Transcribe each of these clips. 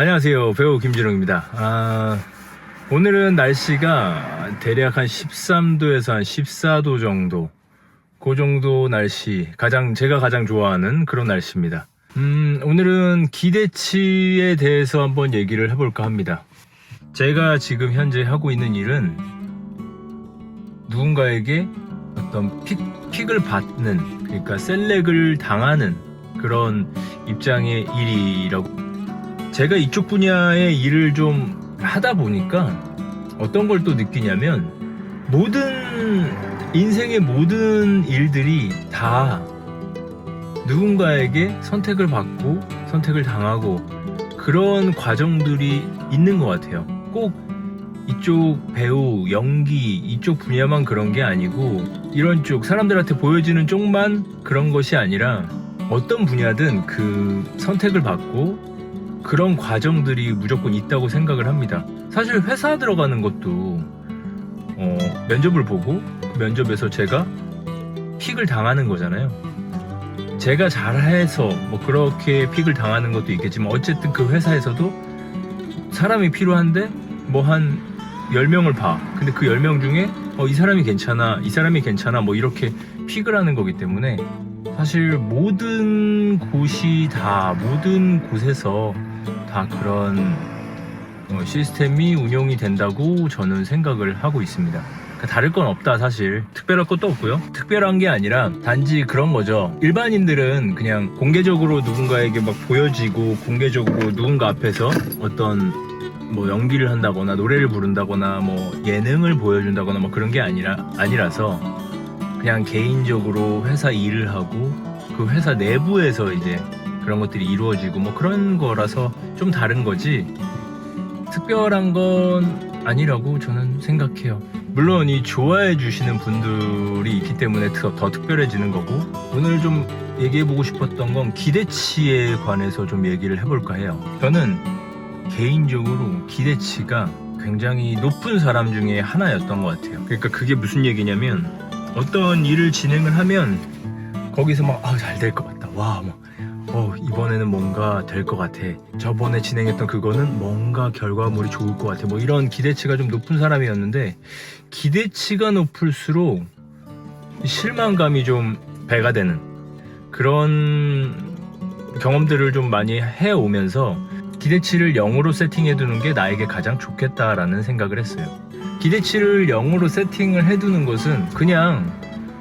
안녕하세요. 배우 김진웅입니다. 아, 오늘은 날씨가 대략 한 13도에서 한 14도 정도. 그 정도 날씨. 가장, 제가 가장 좋아하는 그런 날씨입니다. 음, 오늘은 기대치에 대해서 한번 얘기를 해볼까 합니다. 제가 지금 현재 하고 있는 일은 누군가에게 어떤 픽, 픽을 받는, 그러니까 셀렉을 당하는 그런 입장의 일이라고 제가 이쪽 분야의 일을 좀 하다 보니까 어떤 걸 또 느끼냐면 모든 인생의 모든 일들이 다 누군가에게 선택을 받고 선택을 당하고 그런 과정들이 있는 것 같아요. 꼭 이쪽 배우, 연기 이쪽 분야만 그런 게 아니고 이런 쪽 사람들한테 보여지는 쪽만 그런 것이 아니라 어떤 분야든 그 선택을 받고 그런 과정들이 무조건 있다고 생각을 합니다. 사실 회사 들어가는 것도 어, 면접을 보고 그 면접에서 제가 픽을 당하는 거잖아요. 제가 잘해서 뭐 그렇게 픽을 당하는 것도 있겠지만 어쨌든 그 회사에서도 사람이 필요한데 뭐 한 10명을 봐. 근데 그 10명 중에 어, 이 사람이 괜찮아, 이 사람이 괜찮아 뭐 이렇게 픽을 하는 거기 때문에 사실 모든 곳이 다 모든 곳에서 다 그런 어, 시스템이 운영이 된다고 저는 생각을 하고 있습니다. 그러니까 다를 건 없다 사실. 특별할 것도 없고요. 특별한 게 아니라 단지 그런 거죠. 일반인들은 그냥 공개적으로 누군가에게 막 보여지고 공개적으로 누군가 앞에서 어떤 뭐 연기를 한다거나 노래를 부른다거나 뭐 예능을 보여준다거나 뭐 그런 게 아니라 아니라서 그냥 개인적으로 회사 일을 하고 그 회사 내부에서 이제 그런 것들이 이루어지고 뭐 그런 거라서 좀 다른 거지 특별한 건 아니라고 저는 생각해요. 물론 이 좋아해 주시는 분들이 있기 때문에 더, 더 특별해지는 거고 오늘 좀 얘기해 보고 싶었던 건 기대치에 관해서 좀 얘기를 해볼까 해요. 저는 개인적으로 기대치가 굉장히 높은 사람 중에 하나였던 것 같아요. 그러니까 그게 무슨 얘기냐면 어떤 일을 진행을 하면 거기서 막 아 잘 될 것 같다. 와 막. 어, 이번에는 뭔가 될 것 같아. 저번에 진행했던 그거는 뭔가 결과물이 좋을 것 같아. 뭐 이런 기대치가 좀 높은 사람이었는데, 기대치가 높을수록 실망감이 좀 배가 되는 그런 경험들을 좀 많이 해오면서 기대치를 0으로 세팅해두는 게 나에게 가장 좋겠다라는 생각을 했어요. 기대치를 0으로 세팅을 해두는 것은 그냥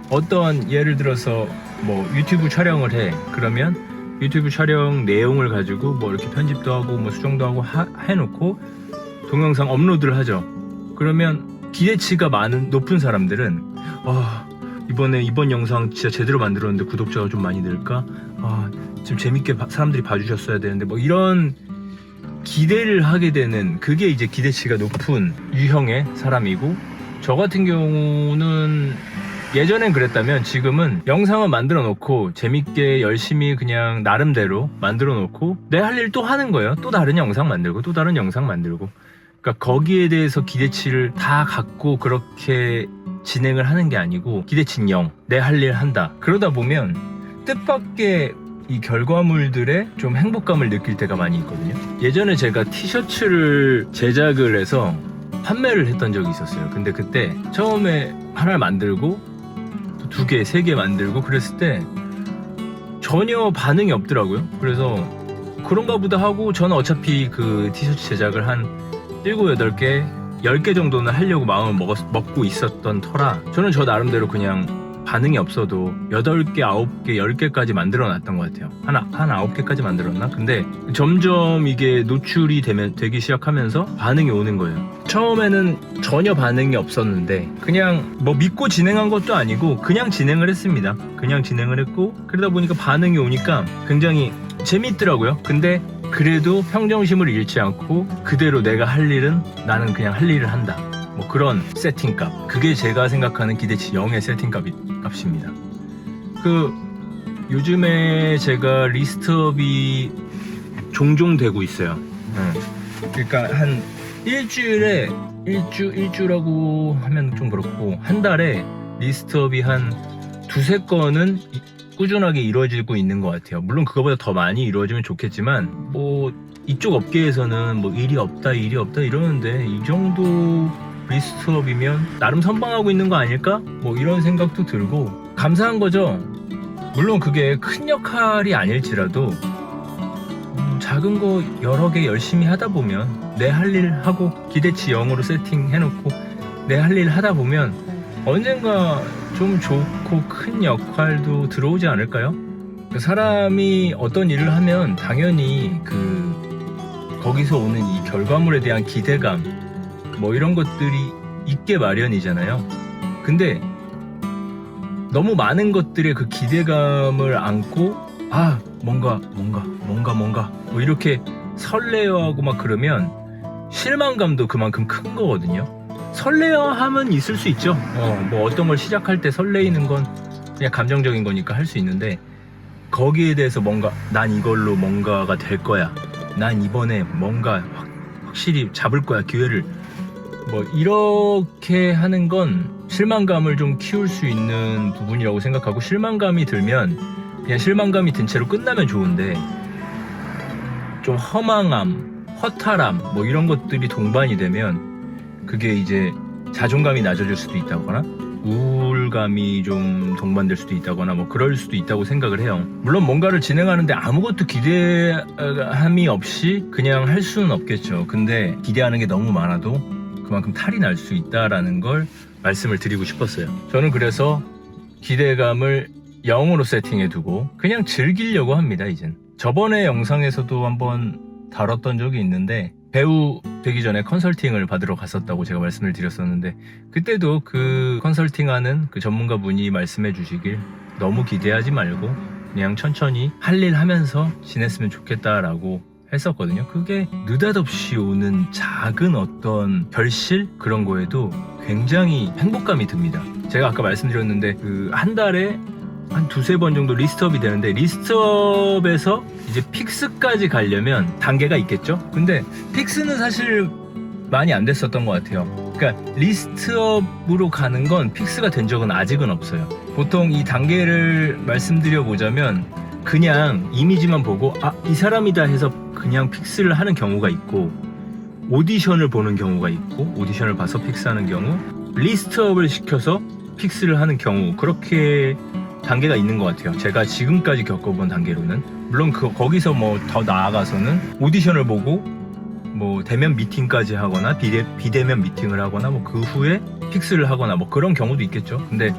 어떤 예를 들어서 뭐 유튜브 촬영을 해. 그러면 유튜브 촬영 내용을 가지고 뭐 이렇게 편집도 하고 뭐 수정도 하고 하- 해놓고 동영상 업로드를 하죠. 그러면 기대치가 많은 높은 사람들은 와 이번에 이번 영상 진짜 제대로 만들었는데 구독자가 좀 많이 늘까? 아 지금 재밌게 봐- 사람들이 봐주셨어야 되는데 뭐 이런 기대를 하게 되는 그게 이제 기대치가 높은 유형의 사람이고 저 같은 경우는 예전엔 그랬다면 지금은 영상을 만들어 놓고 재밌게 열심히 그냥 나름대로 만들어 놓고 내 할 일 또 하는 거예요. 또 다른 영상 만들고 또 다른 영상 만들고. 그러니까 거기에 대해서 기대치를 다 갖고 그렇게 진행을 하는 게 아니고 기대치는 0. 내 할 일 한다. 그러다 보면 뜻밖의 이 결과물들에 좀 행복감을 느낄 때가 많이 있거든요. 예전에 제가 티셔츠를 제작을 해서 판매를 했던 적이 있었어요. 근데 그때 처음에 하나를 만들고 두 개, 세 개 만들고 그랬을 때 전혀 반응이 없더라고요. 그래서 그런가 보다 하고 저는 어차피 그 티셔츠 제작을 한 7, 8개, 10개 정도는 하려고 마음을 먹었, 먹고 있었던 터라 저는 저 나름대로 그냥 반응이 없어도 8개, 9개, 10개까지 만들어 놨던 것 같아요. 한, 한 9개까지 만들었나? 근데 점점 이게 노출이 되면, 되기 시작하면서 반응이 오는 거예요. 처음에는 전혀 반응이 없었는데 그냥 뭐 믿고 진행한 것도 아니고 그냥 진행을 했습니다. 그냥 진행을 했고 그러다 보니까 반응이 오니까 굉장히 재밌더라고요. 근데 그래도 평정심을 잃지 않고 그대로 내가 할 일은 나는 그냥 할 일을 한다. 뭐 그런 세팅값. 그게 제가 생각하는 기대치 0의 세팅값이 값입니다. 그 요즘에 제가 리스트업이 종종 되고 있어요. 네. 그러니까 한 일주일에 일주 일주라고 하면 좀 그렇고 한 달에 리스트업이 한 두세 건은 이- 꾸준하게 이루어지고 있는 것 같아요. 물론 그거보다 더 많이 이루어지면 좋겠지만 뭐 이쪽 업계에서는 뭐 일이 없다 일이 없다 이러는데 이 정도 리스트업이면 나름 선방하고 있는 거 아닐까? 뭐 이런 생각도 들고 감사한 거죠. 물론 그게 큰 역할이 아닐지라도 음, 작은 거 여러 개 열심히 하다 보면 내 할 일 하고 기대치 0으로 세팅해놓고 내 할 일 하다 보면 언젠가 좀 좋고 큰 역할도 들어오지 않을까요? 그 사람이 어떤 일을 하면 당연히 그 거기서 오는 이 결과물에 대한 기대감 뭐 이런 것들이 있게 마련이잖아요. 근데 너무 많은 것들의 그 기대감을 안고 아 뭔가 뭔가 뭔가 뭔가 뭐 이렇게 설레어하고 막 그러면 실망감도 그만큼 큰 거거든요. 설레어함은 있을 수 있죠. 어, 뭐 어떤 걸 시작할 때 설레이는 건 그냥 감정적인 거니까 할 수 있는데 거기에 대해서 뭔가 난 이걸로 뭔가가 될 거야. 난 이번에 뭔가 확, 확실히 잡을 거야 기회를. 뭐 이렇게 하는 건 실망감을 좀 키울 수 있는 부분이라고 생각하고 실망감이 들면 그냥 실망감이 든 채로 끝나면 좋은데 좀 허망함, 허탈함 뭐 이런 것들이 동반이 되면 그게 이제 자존감이 낮아질 수도 있다거나 우울감이 좀 동반될 수도 있다거나 뭐 그럴 수도 있다고 생각을 해요. 물론 뭔가를 진행하는데 아무것도 기대함이 없이 그냥 할 수는 없겠죠. 근데 기대하는 게 너무 많아도 그만큼 탈이 날 수 있다라는 걸 말씀을 드리고 싶었어요. 저는 그래서 기대감을 0으로 세팅해 두고 그냥 즐기려고 합니다, 이젠. 저번에 영상에서도 한번 다뤘던 적이 있는데 배우 되기 전에 컨설팅을 받으러 갔었다고 제가 말씀을 드렸었는데 그때도 그 컨설팅하는 그 전문가분이 말씀해 주시길 너무 기대하지 말고 그냥 천천히 할 일 하면서 지냈으면 좋겠다라고 했었거든요. 그게 느닷없이 오는 작은 어떤 결실 그런 거에도 굉장히 행복감이 듭니다. 제가 아까 말씀드렸는데 그 한 달에 한 두세 번 정도 리스트업이 되는데 리스트업에서 이제 픽스까지 가려면 단계가 있겠죠? 근데 픽스는 사실 많이 안 됐었던 것 같아요. 그러니까 리스트업으로 가는 건 픽스가 된 적은 아직은 없어요. 보통 이 단계를 말씀드려 보자면 그냥 이미지만 보고 아 이 사람이다 해서 그냥 픽스를 하는 경우가 있고 오디션을 보는 경우가 있고 오디션을 봐서 픽스하는 경우 리스트업을 시켜서 픽스를 하는 경우 그렇게 단계가 있는 것 같아요. 제가 지금까지 겪어본 단계로는 물론 그 거기서 뭐 더 나아가서는 오디션을 보고 뭐 대면 미팅까지 하거나 비대 비대면 미팅을 하거나 뭐 그 후에 픽스를 하거나 뭐 그런 경우도 있겠죠. 근데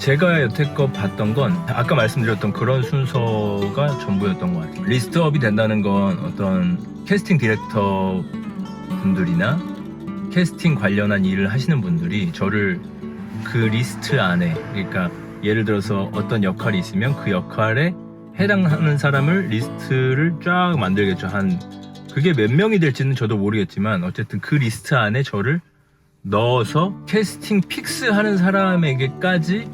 제가 여태껏 봤던 건 아까 말씀드렸던 그런 순서가 전부였던 것 같아요. 리스트업이 된다는 건 어떤 캐스팅 디렉터 분들이나 캐스팅 관련한 일을 하시는 분들이 저를 그 리스트 안에 그러니까 예를 들어서 어떤 역할이 있으면 그 역할에 해당하는 사람을 리스트를 쫙 만들겠죠. 한 그게 몇 명이 될지는 저도 모르겠지만 어쨌든 그 리스트 안에 저를 넣어서 캐스팅 픽스 하는 사람에게까지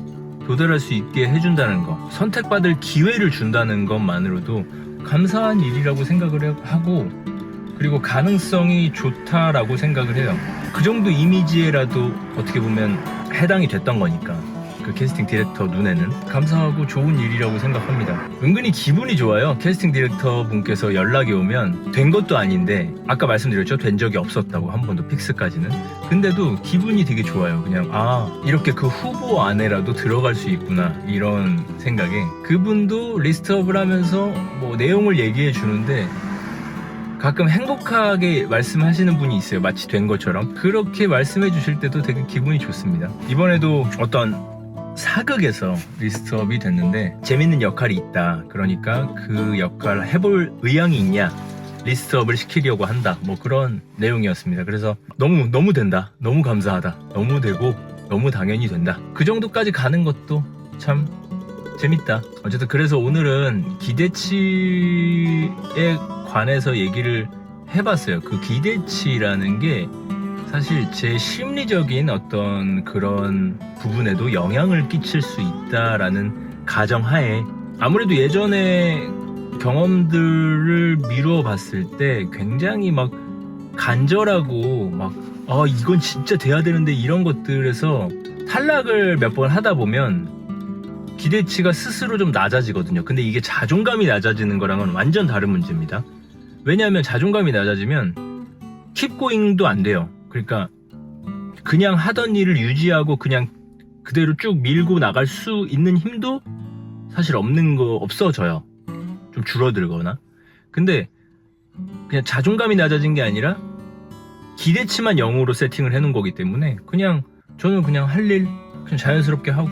도달할 수 있게 해준다는 거 선택받을 기회를 준다는 것만으로도 감사한 일이라고 생각을 하고 그리고 가능성이 좋다라고 생각을 해요 그 정도 이미지에라도 어떻게 보면 해당이 됐던 거니까 그 캐스팅 디렉터 눈에는 감사하고 좋은 일이라고 생각합니다. 은근히 기분이 좋아요. 캐스팅 디렉터 분께서 연락이 오면 된 것도 아닌데 아까 말씀드렸죠. 된 적이 없었다고 한 번도 픽스까지는. 근데도 기분이 되게 좋아요. 그냥 아 이렇게 그 후보 안에라도 들어갈 수 있구나 이런 생각에 그분도 리스트업을 하면서 뭐 내용을 얘기해 주는데 가끔 행복하게 말씀하시는 분이 있어요. 마치 된 것처럼. 그렇게 말씀해 주실 때도 되게 기분이 좋습니다. 이번에도 어떤 사극에서 리스트업이 됐는데 재밌는 역할이 있다. 그러니까 그 역할 해볼 의향이 있냐? 리스트업을 시키려고 한다. 뭐 그런 내용이었습니다. 그래서 너무 너무 된다. 너무 감사하다. 너무 되고 너무 당연히 된다. 그 정도까지 가는 것도 참 재밌다. 어쨌든 그래서 오늘은 기대치에 관해서 얘기를 해봤어요. 그 기대치라는 게 사실 제 심리적인 어떤 그런 부분에도 영향을 끼칠 수 있다라는 가정하에 아무래도 예전에 경험들을 미루어 봤을 때 굉장히 막 간절하고 막 아, 이건 진짜 돼야 되는데 이런 것들에서 탈락을 몇 번 하다 보면 기대치가 스스로 좀 낮아지거든요. 근데 이게 자존감이 낮아지는 거랑은 완전 다른 문제입니다. 왜냐하면 자존감이 낮아지면 킵고잉도 안 돼요. 그러니까 그냥 하던 일을 유지하고 그냥 그대로 쭉 밀고 나갈 수 있는 힘도 사실 없는 거 없어져요. 좀 줄어들거나. 근데 그냥 자존감이 낮아진 게 아니라 기대치만 0으로 세팅을 해놓은 거기 때문에 그냥 저는 그냥 할 일 그냥 자연스럽게 하고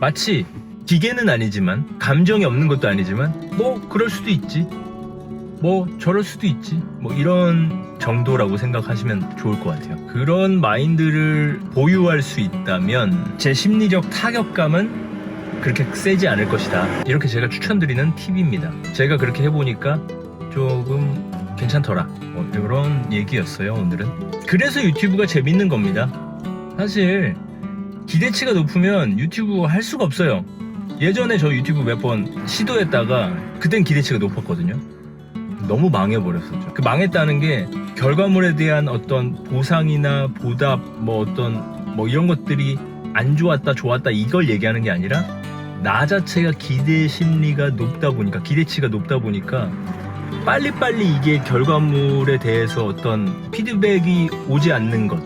마치 기계는 아니지만 감정이 없는 것도 아니지만 뭐 그럴 수도 있지 뭐 저럴 수도 있지 뭐 이런 정도라고 생각하시면 좋을 것 같아요. 그런 마인드를 보유할 수 있다면 제 심리적 타격감은 그렇게 세지 않을 것이다. 이렇게 제가 추천드리는 팁입니다. 제가 그렇게 해보니까 조금 괜찮더라. 뭐 이런 얘기였어요 오늘은. 그래서 유튜브가 재밌는 겁니다. 사실 기대치가 높으면 유튜브 할 수가 없어요. 예전에 저 유튜브 몇 번 시도했다가 그땐 기대치가 높았거든요 너무 망해버렸었죠 그 망했다는 게 결과물에 대한 어떤 보상이나 보답 뭐 어떤 뭐 이런 것들이 안 좋았다 좋았다 이걸 얘기하는 게 아니라 나 자체가 기대 심리가 높다 보니까 기대치가 높다 보니까 빨리빨리 이게 결과물에 대해서 어떤 피드백이 오지 않는 것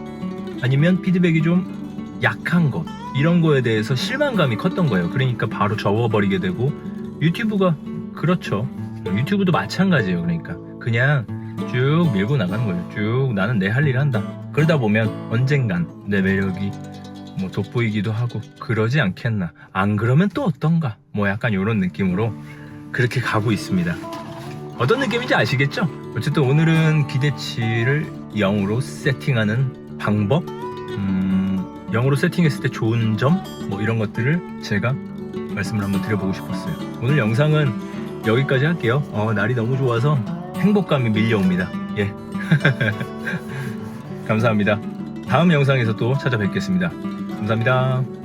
아니면 피드백이 좀 약한 것 이런 거에 대해서 실망감이 컸던 거예요. 그러니까 바로 접어버리게 되고 유튜브가 그렇죠. 유튜브도 마찬가지예요. 그러니까 그냥 쭉 밀고 나가는 거예요. 쭉 나는 내 할일 한다. 그러다 보면 언젠간 내 매력이 뭐 돋보이기도 하고 그러지 않겠나. 안 그러면 또 어떤가. 뭐 약간 이런 느낌으로 그렇게 가고 있습니다. 어떤 느낌인지 아시겠죠? 어쨌든 오늘은 기대치를 0으로 세팅하는 방법, 음, 0으로 세팅했을 때 좋은 점, 뭐 이런 것들을 제가 말씀을 한번 드려보고 싶었어요. 오늘 영상은 여기까지 할게요. 어, 날이 너무 좋아서 행복감이 밀려옵니다. 예. 감사합니다. 다음 영상에서 또 찾아뵙겠습니다. 감사합니다.